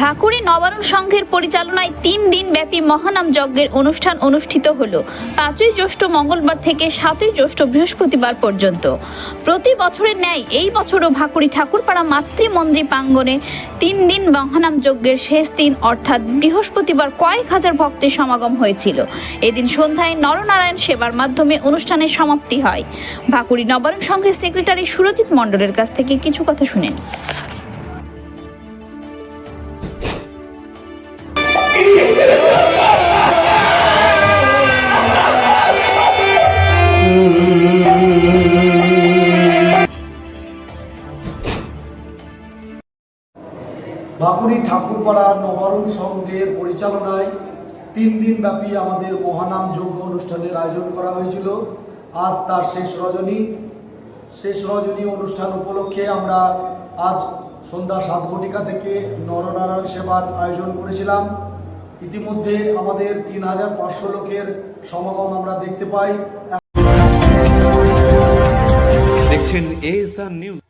ভাকুড়ি নবারণ সংঘের পরিচালনায় তিন দিন ব্যাপী মহানাম যজ্ঞের অনুষ্ঠান অনুষ্ঠিত হল। পাঁচই জ্যৈষ্ঠ মঙ্গলবার থেকে সাতই জ্যৈষ্ঠ বৃহস্পতিবার পর্যন্ত। প্রতি বছরের ন্যায় এই বছরও ভাকুড়ি ঠাকুরপাড়া মাতৃ মন্দির প্রাঙ্গণে তিন দিন মহানাম যজ্ঞের শেষ দিন অর্থাৎ বৃহস্পতিবার কয়েক হাজার ভক্তের সমাগম হয়েছিল। এদিন সন্ধ্যায় নরনারায়ণ সেবার মাধ্যমে অনুষ্ঠানের সমাপ্তি হয়। ভাকুড়ি নবারণ সংঘের সেক্রেটারি সুরজিৎ মণ্ডলের কাছ থেকে কিছু কথা শুনেন। বাঁকুড়ি ঠাকুরপাড়া নবরণ সংঘের পরিচালনায় তিন দিন ব্যাপী আমাদের মহানাম যজ্ঞ অনুষ্ঠানের আয়োজন করা হয়েছিল। আজ তার শেষ রজনী। শেষ রজনী অনুষ্ঠান উপলক্ষে আমরা আজ সন্ধ্যা সাত ঘটিকা থেকে নরনারায়ণ সেবার আয়োজন করেছিলাম। ইতিমধ্যে আমাদের তিন হাজার পাঁচশো লোকের সমাগম আমরা দেখতে পাই। দেখছেন এএসআর নিউজ